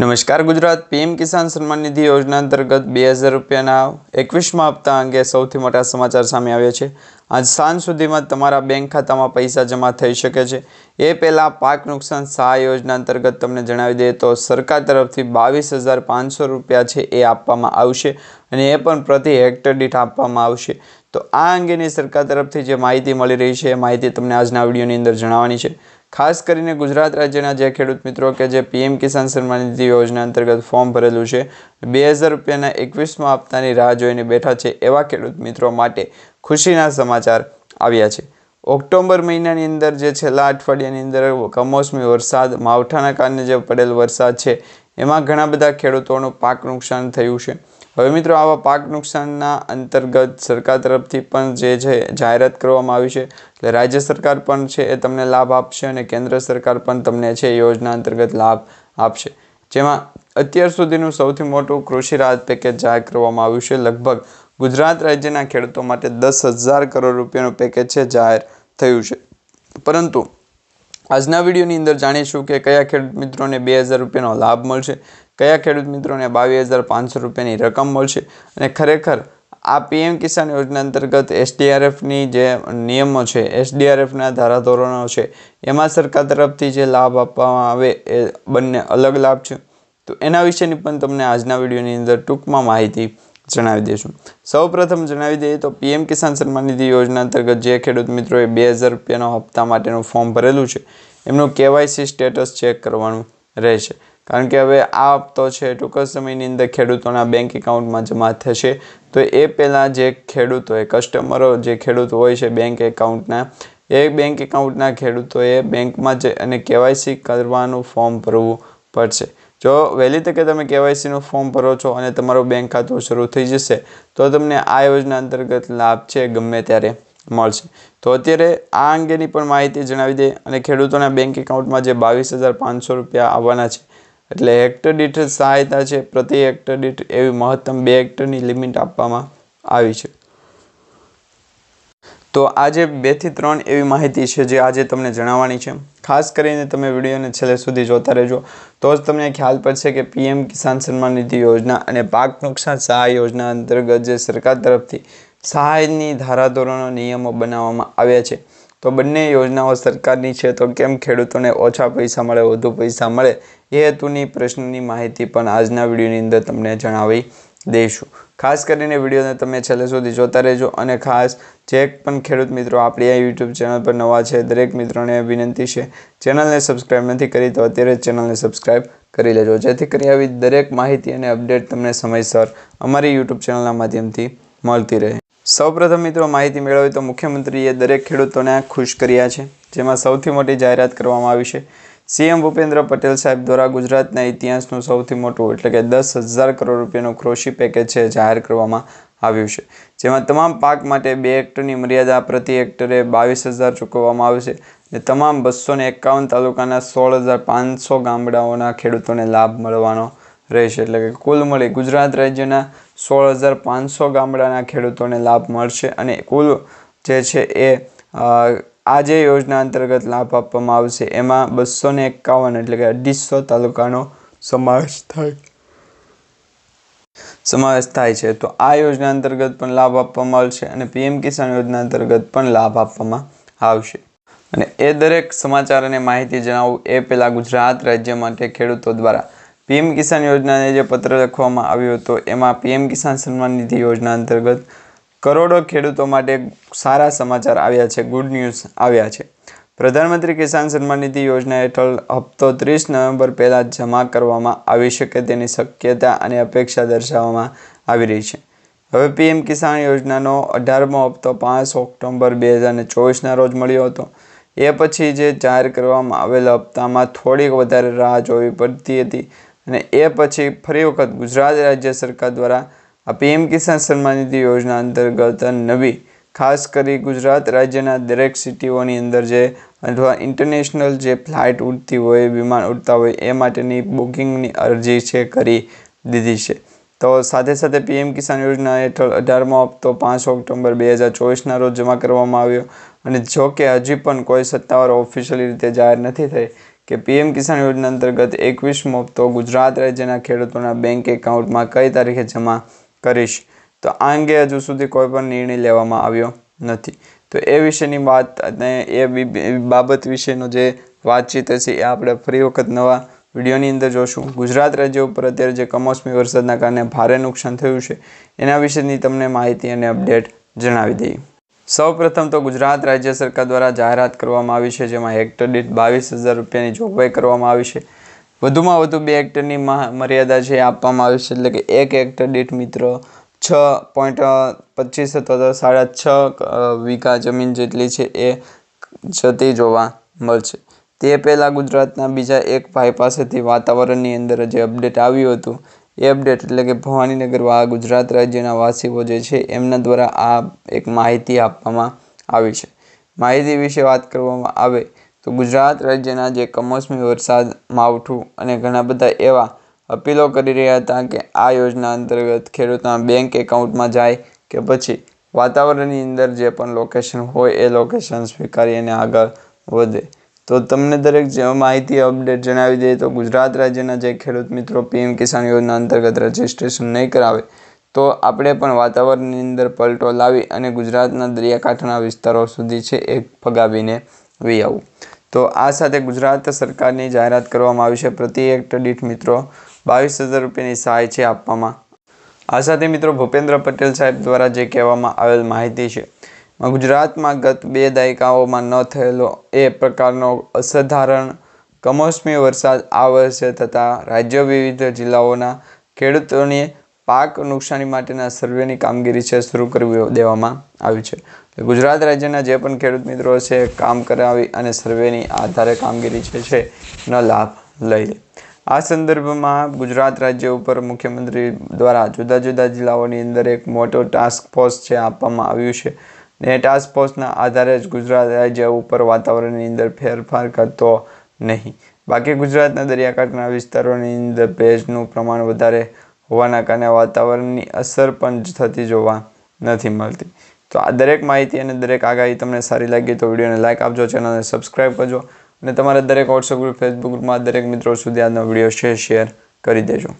નમસ્કાર ગુજરાત. પીએમ કિસાન સન્માન નિધિ યોજના અંતર્ગત બે હજાર રૂપિયાના એકવીસમાં હપ્તા અંગે સૌથી મોટા સમાચાર સામે આવ્યા છે. આજ સાંજ સુધીમાં તમારા બેંક ખાતામાં પૈસા જમા થઈ શકે છે. એ પહેલાં પાક નુકસાન સહાય યોજના અંતર્ગત તમને જણાવી દઈએ તો સરકાર તરફથી બાવીસ હજાર પાંચસો રૂપિયા છે એ આપવામાં આવશે અને એ પણ પ્રતિ હેક્ટર દીઠ આપવામાં આવશે. તો આ અંગેની સરકાર તરફથી જે માહિતી મળી રહી છે, એ માહિતી તમને આજના વિડીયોની અંદર જણાવવાની છે. ખાસ કરીને ગુજરાત રાજ્યના જે ખેડૂત મિત્રો કે જે પીએમ કિસાન સન્માન નિધિ યોજના અંતર્ગત ફોર્મ ભરેલું છે, બે હજાર રૂપિયાના એકવીસમાં હપ્તાની રાહ જોઈને બેઠા છે એવા ખેડૂત મિત્રો માટે ખુશીના સમાચાર આવ્યા છે. ઓક્ટોબર મહિનાની અંદર જે છેલ્લા અઠવાડિયાની અંદર કમોસમી વરસાદ, માવઠાના કારણે જે પડેલ વરસાદ છે, એમાં ઘણા બધા ખેડૂતોનું પાક નુકસાન થયું છે. હવે મિત્રો આવા પાક નુકસાનના અંતર્ગત સરકાર તરફથી પણ જે છે, જાહેરાત કરવામાં આવી છે. એટલે રાજ્ય સરકાર પણ છે એ તમને લાભ આપશે અને કેન્દ્ર સરકાર પણ તમને છે યોજના અંતર્ગત લાભ આપશે. જેમાં અત્યાર સુધીનું સૌથી મોટું કૃષિ રાહત પેકેજ જાહેર કરવામાં આવ્યું છે. લગભગ ગુજરાત રાજ્યના ખેડૂતો માટે દસ હજાર કરોડ રૂપિયાનું પેકેજ છે જાહેર થયું છે. પરંતુ આજના વિડીયોની અંદર જાણીશું કે કયા ખેડૂત મિત્રોને બે હજાર રૂપિયાનો લાભ મળશે, કયા ખેડૂત મિત્રોને બાવીસ હજાર પાંચસો રૂપિયાની રકમ મળશે અને ખરેખર આ પીએમ કિસાન યોજના અંતર્ગત એસડીઆરએફની જે નિયમો છે, એસડીઆરએફના ધારાધોરણો છે, એમાં સરકાર તરફથી જે લાભ આપવામાં આવે એ બંને અલગ લાભ છે. તો એના વિશેની પણ તમને આજના વિડીયોની અંદર ટૂંકમાં માહિતી જણાવી દઈશું. સૌ પ્રથમ જણાવી દઈએ તો પીએમ કિસાન સન્માન નિધિ યોજના અંતર્ગત જે ખેડૂત મિત્રોએ બે હજાર રૂપિયાનો હપ્તા માટેનું ફોર્મ ભરેલું છે, એમનું કેવાયસી સ્ટેટસ ચેક કરવાનું રહેશે. કારણ કે હવે આ હપ્તો છે, ટૂંક સમયની અંદર ખેડૂતોના બેંક એકાઉન્ટમાં જમા થશે. તો એ પહેલાં જે ખેડૂતોએ, કસ્ટમરો જે ખેડૂત હોય છે બેંક એકાઉન્ટના, એ બેંક એકાઉન્ટના ખેડૂતોએ બેંકમાં જ અને કેવાયસી કરવાનું ફોર્મ ભરવું પડશે. જો વહેલી તકે તમે કેવાયસીનું ફોર્મ ભરો છો અને તમારું બેંક ખાતું શરૂ થઈ જશે, તો તમને આ યોજના અંતર્ગત લાભ છે, ગમે ત્યારે મળશે. તો અત્યારે આ અંગેની પણ માહિતી જણાવી દે અને ખેડૂતોના બેંક એકાઉન્ટમાં જે બાવીસ હજાર પાંચસો રૂપિયા આવવાના છે, એટલે હેક્ટર દીઠ સહાયતા છે, પ્રતિ હેક્ટર દીઠ એવી મહત્તમ બે હેક્ટરની લિમિટ આપવામાં આવી છે. તો આજે બેથી ત્રણ એવી માહિતી છે જે આજે તમને જણાવવાની છે. ખાસ કરીને તમે વિડીયોને છેલ્લે સુધી જોતા રહેજો. તો જ તમને ખ્યાલ પડશે કે પીએમ કિસાન સન્માન નિધિ યોજના અને પાક નુકસાન સહાય યોજના અંતર્ગત જે સરકાર તરફથી સહાયની ધારાધોરણો નિયમો બનાવવામાં આવ્યા છે. તો બંને યોજનાઓ સરકારની છે તો કેમ ખેડૂતોને ઓછા પૈસા મળે, વધુ પૈસા મળે એ હેતુની પ્રશ્નની માહિતી પણ આજના વિડીયોની અંદર તમને જણાવી દઈશું ખાસ કરીને વિડીયોને તમે છેલ્લે સુધી જોતા રહેજો અને ખાસ જે પણ ખેડૂત મિત્રો આપણી આ યુટ્યુબ ચેનલ પર નવા છે, દરેક મિત્રોને વિનંતી છે, ચેનલને સબસ્ક્રાઈબ નથી કરી તો અત્યારે જ ચેનલને સબસ્ક્રાઈબ કરી લેજો. જેથી કરી આવી દરેક માહિતી અને અપડેટ તમને સમયસર અમારી યુટ્યુબ ચેનલના માધ્યમથી મળતી રહે. સૌપ્રથમ મિત્રો માહિતી મેળવી તો મુખ્યમંત્રીએ દરેક ખેડૂતોને ખુશ કર્યા છે, જેમાં સૌથી મોટી જાહેરાત કરવામાં આવી છે. સીએમ ભૂપેન્દ્ર પટેલ સાહેબ દ્વારા ગુજરાતના ઇતિહાસનું સૌથી મોટું એટલે કે દસ હજાર કરોડ રૂપિયાનું કૃષિ પેકેજ છે, જાહેર કરવામાં આવ્યું છે. જેમાં તમામ પાક માટે બે હેક્ટરની મર્યાદા પ્રતિ હેક્ટરે બાવીસ હજાર ચૂકવવામાં આવશે અને તમામ બસો ને એકાવન તાલુકાના સોળ હજાર પાંચસો ગામડાઓના ખેડૂતોને લાભ મળવાનો રહેશે. એટલે કે કુલ મળી ગુજરાત રાજ્યના સોળ હજાર પાંચસો ગામડાના ખેડૂતોને લાભ મળશે અને કુલ જે છે એ આ જે યોજના અંતર્ગત લાભ આપવામાં આવશે, એમાં બસો ને એકાવન એટલે કે અઢીસો તાલુકાનો સમાવેશ થાય. સમાવેશ થાય છે. તો આ યોજના અંતર્ગત પણ લાભ આપવામાં આવશે અને પીએમ કિસાન યોજના અંતર્ગત પણ લાભ આપવામાં આવશે. અને એ દરેક સમાચાર અને માહિતી જણાવું એ પહેલાં ગુજરાત રાજ્ય માટે ખેડૂતો દ્વારા. પીએમ કિસાન યોજનાને જે પત્ર લખવામાં આવ્યો હતો, એમાં પીએમ કિસાન સન્માન નિધિ યોજના અંતર્ગત કરોડો ખેડૂતો માટે સારા સમાચાર આવ્યા છે ગુડ ન્યૂઝ આવ્યા છે. પ્રધાનમંત્રી કિસાન સન્માન નિધિ યોજના હેઠળ હપ્તો ત્રીસ નવેમ્બર પહેલાં જમા કરવામાં આવી શકે તેની શક્યતા અને અપેક્ષા દર્શાવવામાં આવી રહી છે. હવે પીએમ કિસાન યોજનાનો અઢારમો હપ્તો પાંચ ઓક્ટોબર બે હજાર ચોવીસના રોજ મળ્યો હતો. એ પછી જે જાહેર કરવામાં આવેલા હપ્તામાં થોડીક વધારે રાહ જોવી પડતી હતી અને એ પછી ફરી વખત ગુજરાત રાજ્ય સરકાર દ્વારા આ પીએમ કિસાન સન્માન નિધિ યોજના અંતર્ગત નવી, ખાસ કરી ગુજરાત રાજ્યના દરેક સિટીઓની અંદર જે અથવા ઇન્ટરનેશનલ જે ફ્લાઇટ ઉડતી હોય, વિમાન ઉડતા હોય, એ માટેની બુકિંગની અરજી છે કરી દીધી છે. તો સાથે સાથે પીએમ કિસાન યોજના હેઠળ અઢારમો હપ્તો પાંચ ઓક્ટોબર બે હજાર ચોવીસના રોજ જમા કરવામાં આવ્યો અને જો કે હજી પણ કોઈ સત્તાવાર ઓફિશિયલી રીતે જાહેર નથી થઈ કે પીએમ કિસાન યોજના અંતર્ગત એકવીસમો હપ્તો ગુજરાત રાજ્યના ખેડૂતોના બેંક એકાઉન્ટમાં કઈ તારીખે જમા કરીશ. તો આ અંગે હજુ સુધી કોઈ પણ નિર્ણય લેવામાં આવ્યો નથી. તો એ વિશેની વાત અને એ બાબત વિશેનો જે વાતચીત હશે એ આપણે ફરી વખત નવા વિડીયોની અંદર જોશું. ગુજરાત રાજ્ય ઉપર અત્યારે જે કમોસમી વરસાદના કારણે ભારે નુકસાન થયું છે, એના વિશેની તમને માહિતી અને અપડેટ જણાવી દઈએ. સૌપ્રથમ તો ગુજરાત રાજ્ય સરકાર દ્વારા જાહેરાત કરવામાં આવી છે, જેમાં હેક્ટર દીઠ બાવીસ હજાર રૂપિયાની જોગવાઈ કરવામાં આવી છે. વધુમાં વધુ બે હેક્ટરની મા- મર્યાદા છે આપવામાં આવી છે. એટલે કે એક હેક્ટર દીઠ મિત્રો છ પોઈન્ટ પચીસ અથવા તો સાડા છ વીઘા જમીન જેટલી છે એ જતી જોવા મળશે. તે પહેલાં ગુજરાતના બીજા એક ભાઈ પાસેથી વાતાવરણની અંદર જે અપડેટ આવ્યું હતું, એ અપડેટ એટલે કે ભવાનીનગર ગુજરાત રાજ્યના વાસીઓ જે છે એમના દ્વારા આ એક માહિતી આપવામાં આવી છે. માહિતી વિશે વાત કરવામાં આવે તો ગુજરાત રાજ્યના જે કમોસમી વરસાદ, માવઠું અને ઘણા બધા એવા અપીલો કરી રહ્યા હતા કે આ યોજના અંતર્ગત ખેડૂતના બેંક એકાઉન્ટમાં જાય કે પછી વાતાવરણની અંદર જે પણ લોકેશન હોય એ લોકેશન સ્વીકારી અને આગળ વધે. તો તમને દરેક માહિતી અપડેટ જણાવી દઈએ તો ગુજરાત રાજ્યના જે ખેડૂત મિત્રો પીએમ કિસાન યોજના અંતર્ગત રજીસ્ટ્રેશન નહીં કરાવે, તો આપણે પણ વાતાવરણની અંદર પલટો લાવી અને ગુજરાતના દરિયાકાંઠાના વિસ્તારો સુધી છે એ ફગાવીને વી આવવું તો આ સાથે ગુજરાત સરકારની જાહેરાત કરવામાં આવી છે. પ્રતિ હેક્ટર દીઠ મિત્રો બાવીસ હજાર રૂપિયાની સહાય છે આપવામાં. આ સાથે મિત્રો ભૂપેન્દ્ર પટેલ સાહેબ દ્વારા જે કહેવામાં આવેલ માહિતી છે ગુજરાતમાં ગત બે દાયકાઓમાં ન થયેલો એ પ્રકારનો અસાધારણ કમોસમી વરસાદ આ વર્ષે થતાં રાજ્ય વિવિધ જિલ્લાઓના ખેડૂતોને પાક નુકસાની માટેના સર્વેની કામગીરી છે, શરૂ કરી દેવામાં આવી છે. ગુજરાત રાજ્યના જે પણ ખેડૂત મિત્રો છે, કામ કરાવી અને સર્વેની આધારે કામગીરી છે છે નો લાભ લઈ લે. આ સંદર્ભમાં ગુજરાત રાજ્ય ઉપર મુખ્યમંત્રી દ્વારા જુદા જુદા જિલ્લાઓની અંદર એક મોટો ટાસ્ક ફોર્સ છે, આપવામાં આવ્યું છે. ને ટાસ્ક ફોર્સના આધારે જ ગુજરાત રાજ્ય ઉપર વાતાવરણની અંદર ફેરફાર કરતો નહીં. બાકી ગુજરાતના દરિયાકાંઠાના વિસ્તારોની અંદર ભેજનું પ્રમાણ વધારે હોવાના કારણે વાતાવરણની અસર પણ થતી જોવા નથી મળતી. તો આ દરેક માહિતી અને દરેક આગાહી તમને સારી લાગી તો વિડીયોને લાઇક આપજો, ચેનલને સબસ્ક્રાઈબ કરજો અને તમારા દરેક વોટ્સઅપ ગ્રુપ ફેસબુક ગ્રુપમાં દરેક મિત્રો સુધી આજનો વીડિયો શેર શેર કરી દેજો.